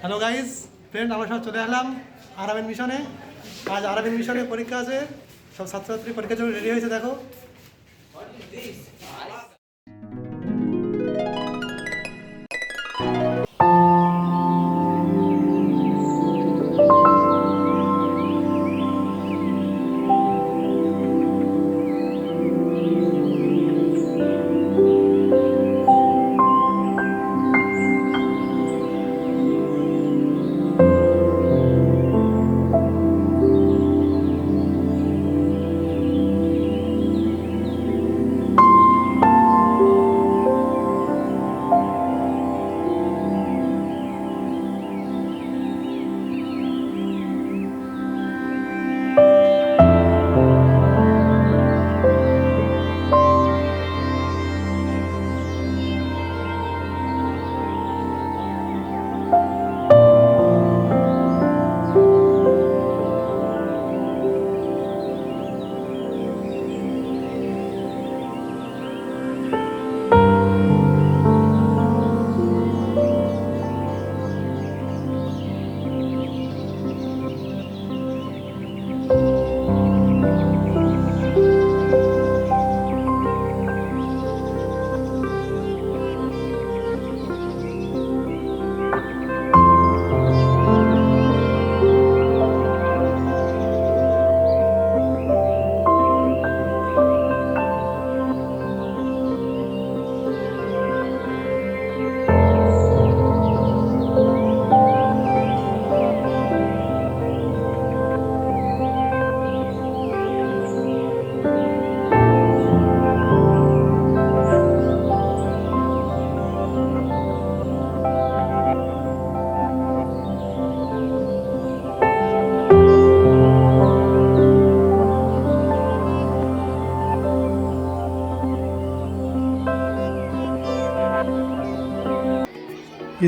Hello guys friend আমার সব চলে এলাম আরাবিন মিশনে আজ আরামিন মিশনে পরীক্ষা আছে। সব ছাত্রছাত্রী পরীক্ষার জন্য রেডি হয়েছে, দেখো।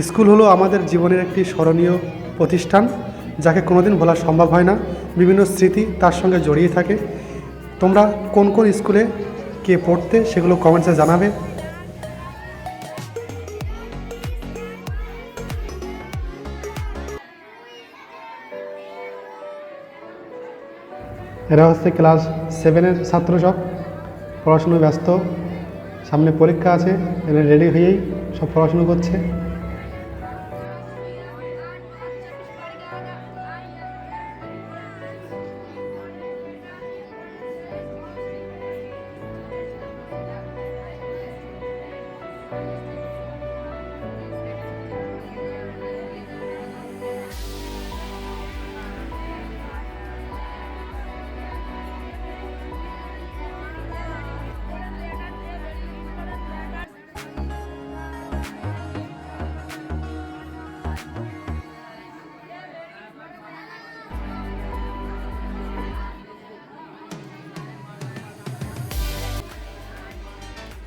স্কুল হলো আমাদের জীবনের একটি স্মরণীয় প্রতিষ্ঠান, যাকে কোনোদিন ভোলা সম্ভব হয় না। বিভিন্ন স্মৃতি তার সঙ্গে জড়িয়ে থাকে। তোমরা কোন কোন স্কুলে কে পড়তে সেগুলো কমেন্টসে জানাবে। এরা হচ্ছে ক্লাস সেভেনের ছাত্র সব। পড়াশুনোয় ব্যস্ত। সামনে পরীক্ষা আছে, এরা রেডি হয়েই সব পড়াশুনো করছে।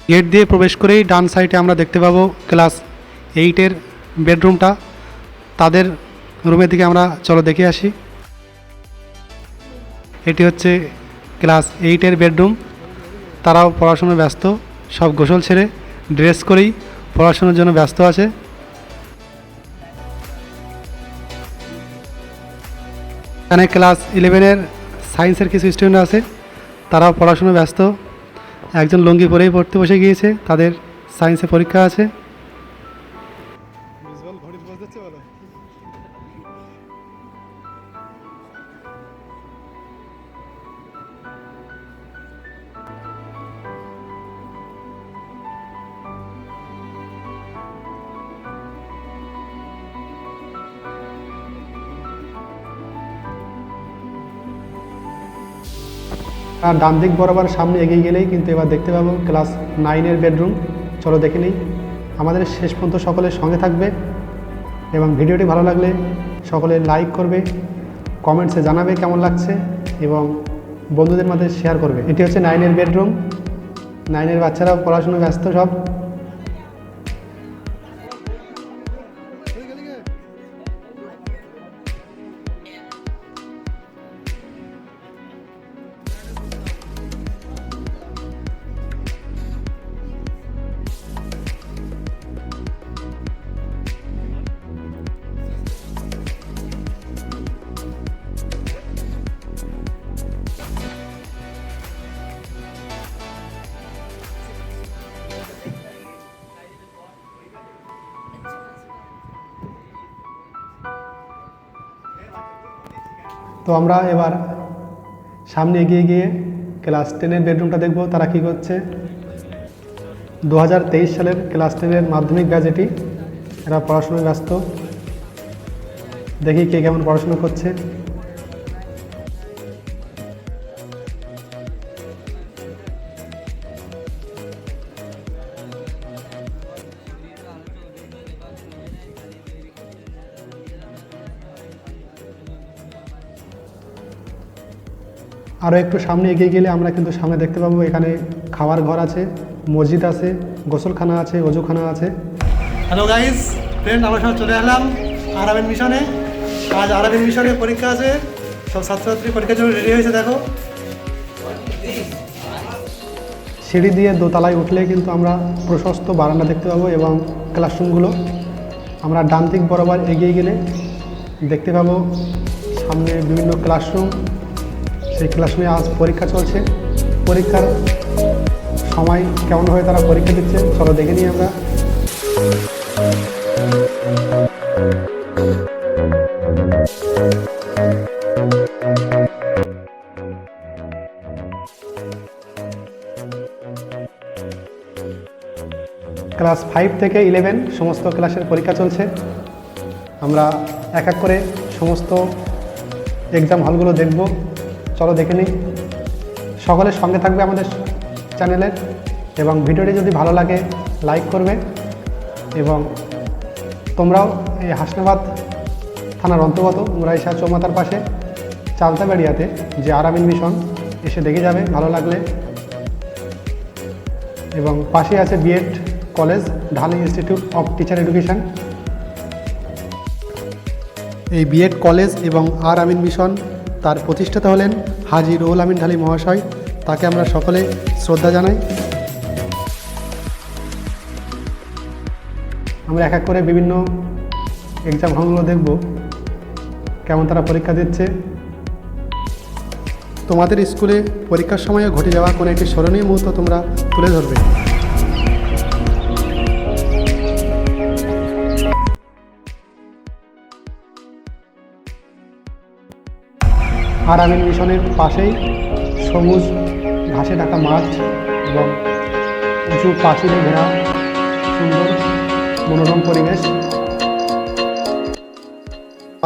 গেট দিয়ে প্রবেশ করেই ডান সাইডে আমরা দেখতে পাবো ক্লাস এইটের বেডরুমটা। তাদের রুমের দিকে আমরা চলো দেখে আসি। এটি হচ্ছে ক্লাস এইটের বেডরুম। তারাও পড়াশোনায় ব্যস্ত, সব গোসল ছেড়ে ড্রেস করেই পড়াশোনার জন্য ব্যস্ত আছে। এখানে ক্লাস ইলেভেনের সায়েন্সের কিছু স্টুডেন্ট আছে, তারাও পড়াশোনায় ব্যস্ত। একজন লুঙ্গি পরেই পড়তে বসে গিয়েছে তাদের সায়েন্সে পরীক্ষা আছে। আর ডান দিক বরাবর সামনে এগিয়ে গেলেই কিন্তু এবার দেখতে পাবো ক্লাস নাইনের বেডরুম। চলো দেখে নিই। আমাদের শেষ পর্যন্ত সকলের সঙ্গে থাকবে এবং ভিডিওটি ভালো লাগলে সকলে লাইক করবে, কমেন্টসে জানাবে কেমন লাগছে এবং বন্ধুদের মাঝে শেয়ার করবে। এটি হচ্ছে নাইনের বেডরুম। নাইনের বাচ্চারাও পড়াশুনো ব্যস্ত সব। তো আমরা এবার সামনে এগিয়ে গিয়ে ক্লাস টেনের বেডরুমটা দেখব, তারা কি করছে। দু হাজার তেইশ সালের ক্লাস টেনের মাধ্যমিক এটি এরা পড়াশোনায় ব্যস্ত। দেখি কে কেমন পড়াশোনা করছে। আরও একটু সামনে এগিয়ে গেলে আমরা কিন্তু সামনে দেখতে পাবো এখানে খাওয়ার ঘর আছে মসজিদ আছে গোসলখানা আছে অজুখানা আছে। হ্যালো গাইস ফ্রেন্ড আমরা সব চলে এলাম আরাবিন মিশনে। আজ আরাবিন মিশনে পরীক্ষা আছে সব ছাত্রছাত্রী পরীক্ষার জন্য রেডি হয়েছে দেখো। সিঁড়ি দিয়ে দোতলায় উঠলে কিন্তু আমরা প্রশস্ত বারান্দা দেখতে পাবো এবং ক্লাসরুমগুলো আমরা ডান দিক বরাবর এগিয়ে গেলে দেখতে পাবো সামনে বিভিন্ন ক্লাসরুম সেই ক্লাসরুমে আজ পরীক্ষা চলছে। পরীক্ষার সময় কেমনভাবে তারা পরীক্ষা দিচ্ছে, চলো দেখে নিই আমরা। ক্লাস ফাইভ থেকে ইলেভেন সমস্ত ক্লাসের পরীক্ষা চলছে। আমরা এক এক করে সমস্ত এক্সাম হলগুলো দেখব। চলো দেখে নিই। সকলের সঙ্গে থাকবে আমাদের চ্যানেলের এবং ভিডিওটি যদি ভালো লাগে লাইক করবে এবং তোমরাও এই হাসনাবাদ থানার অন্তর্গত মুরাইশা চৌমাতার পাশে চালতাবাড়িয়াতে যে আরামিন মিশন এসে দেখে যাবে, ভালো লাগলে। এবং পাশে আছে B Ed college, Dhali institute of teacher education. এই বিএড কলেজ এবং আর আমিন মিশন তার প্রতিষ্ঠাতা হলেন হাজি রুহুল আমিন ঢালি মহাশয়। তাকে আমরা সকলে শ্রদ্ধা জানাই। আমরা এক এক করে বিভিন্ন এক্সাম হলগুলো দেখব। কেমন তারা পরীক্ষা দিচ্ছে। তোমাদের স্কুলে পরীক্ষার সময়ে ঘটে যাওয়া কোনো একটি স্মরণীয় মুহূর্ত তোমরা তুলে ধরবে। আর আমিন মিশনের পাশেই সবুজ ঘাসে ঢাকা মাঠ এবং উঁচু পাঁচিলে ঘেরা সুন্দর মনোরম পরিবেশ।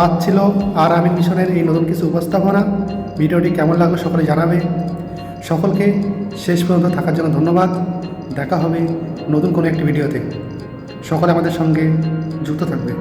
আজ ছিল আর আমিন মিশনের এই নতুন কিছু উপস্থাপনা। ভিডিওটি কেমন লাগল সকলে জানাবে। সকলকে শেষ পর্যন্ত থাকার জন্য ধন্যবাদ। দেখা হবে নতুন কোনো একটি ভিডিওতে। সকলে আমাদের সঙ্গে যুক্ত থাকবে।